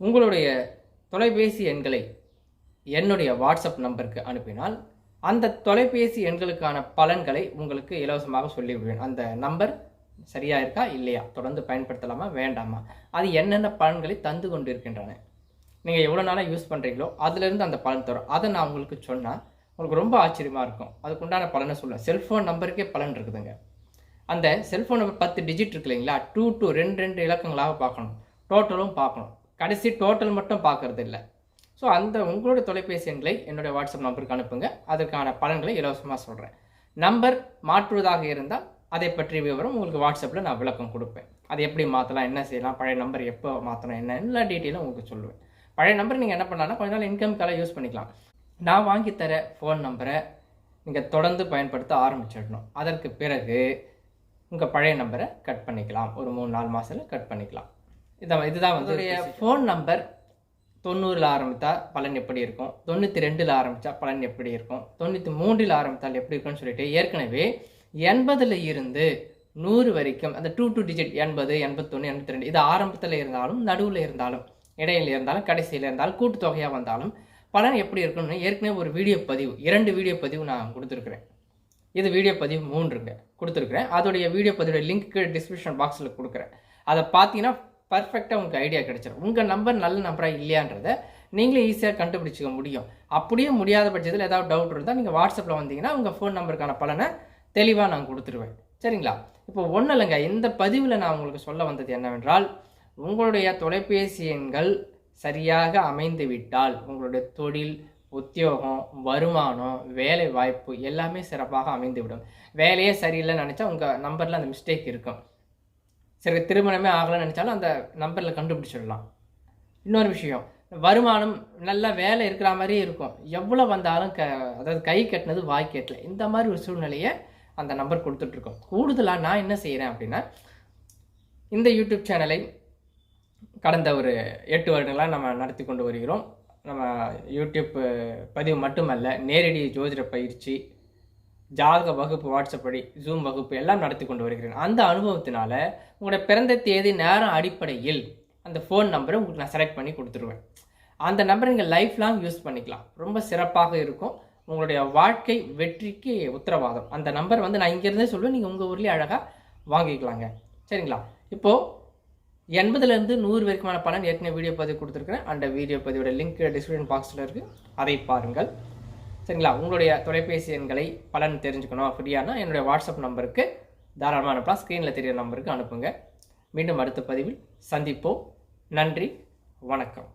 உங்களுடைய தொலைபேசி எண்களை என்னுடைய வாட்ஸ்அப் நம்பருக்கு அனுப்பினால் அந்த தொலைபேசி எண்களுக்கான பலன்களை உங்களுக்கு இலவசமாக சொல்லிவிடுவேன். அந்த நம்பர் சரியா இருக்கா இல்லையா? தொடர்ந்து பயன்படுத்தலாமா வேண்டாமா? அது என்னென்ன பலன்களை தந்து கொண்டு இருக்கின்றன நீங்கள் எவ்வளோ நாளாக யூஸ் பண்ணுறீங்களோ அதுலேருந்து அந்த பலன் தரும். அதை நான் உங்களுக்கு சொன்னால் உங்களுக்கு ரொம்ப ஆச்சரியமாக இருக்கும். அதுக்குண்டான பலனை சொல்லுவேன். செல்ஃபோன் நம்பருக்கே பலன் இருக்குதுங்க. அந்த செல்ஃபோன் நம்பர் பத்து டிஜிட் இருக்கு இல்லைங்களா? டூ டூ ரெண்டு ரெண்டு இலக்கங்களாக பார்க்கணும். டோட்டலும் பார்க்கணும். கடைசி டோட்டல் மட்டும் பார்க்கறது இல்லை ஸோ அந்த உங்களோட தொலைபேசி எண்களை என்னுடைய வாட்ஸ்அப் நம்பருக்கு அனுப்புங்க. அதற்கான பலன்களை இலவசமாக சொல்கிறேன் நம்பர் மாற்றுவதாக இருந்தால் அதை பற்றிய விவரம் உங்களுக்கு வாட்ஸ்அப்பில் நான் விளக்கம் கொடுப்பேன். அதை எப்படி மாற்றலாம் என்ன செய்யலாம் பழைய நம்பர் எப்போ மாற்றணும் என்ன எல்லா டீட்டெயிலும் உங்களுக்கு சொல்லுவேன். பழைய நம்பர் நீங்கள் என்ன பண்ணலாம்னா கொஞ்ச நாள் இன்கம்காக யூஸ் பண்ணிக்கலாம். நான் வாங்கி தர ஃபோன் நம்பரை நீங்கள் தொடர்ந்து பயன்படுத்த ஆரம்பிச்சிடணும். அதற்கு பிறகு உங்கள் பழைய நம்பரை கட் பண்ணிக்கலாம். ஒரு மூணு நாலு மாதத்தில் கட் பண்ணிக்கலாம். இதான் இதுதான் வந்து ஃபோன் நம்பர் தொண்ணூறில் ஆரம்பித்தா பலன் எப்படி இருக்கும்? தொண்ணூற்றி ரெண்டில் ஆரம்பித்தா பலன் எப்படி இருக்கும்? தொண்ணூற்றி மூன்றில் ஆரம்பித்தால் எப்படி இருக்கும்னு சொல்லிட்டு ஏற்கனவே எண்பதில் இருந்து நூறு வரைக்கும் அந்த டூ டூ டிஜிட் எண்பது எண்பத்தொன்று எண்பத்தி ரெண்டு இது ஆரம்பத்தில் இருந்தாலும் நடுவில் இருந்தாலும் இடையில இருந்தாலும் கடைசியில் இருந்தாலும் கூட்டுத்தொகையாக வந்தாலும் பலன் எப்படி இருக்கும்னு ஏற்கனவே ஒரு வீடியோ பதிவு இரண்டு வீடியோ பதிவு நான் கொடுத்துருக்குறேன். இது வீடியோ பதிவு மூன்றுங்க கொடுத்துருக்குறேன். அதோடைய வீடியோ பதிவோட லிங்க் டிஸ்கிரிப்ஷன் பாக்ஸில் கொடுக்குறேன். அதை பார்த்தீங்கன்னா பர்ஃபெக்டாக உங்களுக்கு ஐடியா கிடைச்சிடும் உங்கள் நம்பர் நல்ல நம்பராக இல்லையான்றதை நீங்களே ஈஸியாக கண்டுபிடிச்சிக்க முடியும். அப்படியே முடியாத பட்சத்தில் ஏதாவது டவுட் இருந்தால் நீங்கள் வாட்ஸ்அப்பில் வந்தீங்கன்னா உங்கள் ஃபோன் நம்பருக்கான பலனை தெளிவாக நான் கொடுத்துருவேன். சரிங்களா? இப்போ ஒன்றும் இல்லைங்க. இந்த பதிவில் நான் உங்களுக்கு சொல்ல வந்தது என்னவென்றால் உங்களுடைய தொலைபேசி எண்கள் சரியாக அமைந்து விட்டால் உங்களுடைய தொழில் உத்தியோகம் வருமானம் வேலை வாய்ப்பு எல்லாமே சிறப்பாக அமைந்துவிடும். வேலையே சரியில்லைன்னு நினச்சா உங்கள் நம்பரில் அந்த மிஸ்டேக் இருக்கும். சரி திருமணமே ஆகலைன்னு நினச்சாலும் அந்த நம்பரில் கண்டுபிடிச்சிடலாம். இன்னொரு விஷயம் வருமானம் நல்ல வேலை இருக்கிற மாதிரியே இருக்கும். எவ்வளோ வந்தாலும் க அதாவது கை கட்டினது வாய் கட்டல இந்த மாதிரி ஒரு சூழ்நிலையை அந்த நம்பர் கொடுத்துட்ருக்கோம். கூடுதலாக நான் என்ன செய்கிறேன் அப்படின்னா இந்த யூடியூப் சேனலை கடந்த ஒரு எட்டு வருடங்களாக நம்ம நடத்தி கொண்டு வருகிறோம். நம்ம யூடியூப் பதிவு மட்டுமல்ல நேரடி ஜோதிட பயிற்சி ஜாதக வகுப்பு வாட்ஸ்அப் படி ஜூம் வகுப்பு எல்லாம் நடத்தி கொண்டு வருகிறேன். அந்த அனுபவத்தினால உங்களோட பிறந்த தேதி நேரம் அடிப்படையில் அந்த ஃபோன் நம்பரை உங்களுக்கு நான் செலக்ட் பண்ணி கொடுத்துருவேன். அந்த நம்பரை நீங்கள் லைஃப் லாங் யூஸ் பண்ணிக்கலாம். ரொம்ப சிறப்பாக இருக்கும். உங்களுடைய வாழ்க்கை வெற்றிக்கு உத்தரவாதம். அந்த நம்பர் வந்து நான் இங்கேருந்தே சொல்லுவேன் நீங்கள் உங்கள் ஊர்லேயே அழகாக வாங்கிக்கலாங்க. சரிங்களா? இப்போது எண்பதுலேருந்து நூறு வரைக்குமான பலன் ஏற்கனவே வீடியோ பதிவு கொடுத்துருக்குறேன். அந்த வீடியோ பதிவோட லிங்க் டிஸ்கிரிப்ஷன் பாக்ஸில் இருக்குது அதை பாருங்கள். சரிங்களா? உங்களுடைய தொலைபேசி எண்களை பலன் தெரிஞ்சுக்கணும் ஃப்ரீயானா என்னுடைய வாட்ஸ்அப் நம்பருக்கு தாராளமாக அனுப்பலாம் ஸ்க்ரீனில் தெரியிற நம்பருக்கு அனுப்புங்க. மீண்டும் அடுத்த பதிவில் சந்திப்போம். நன்றி. வணக்கம்.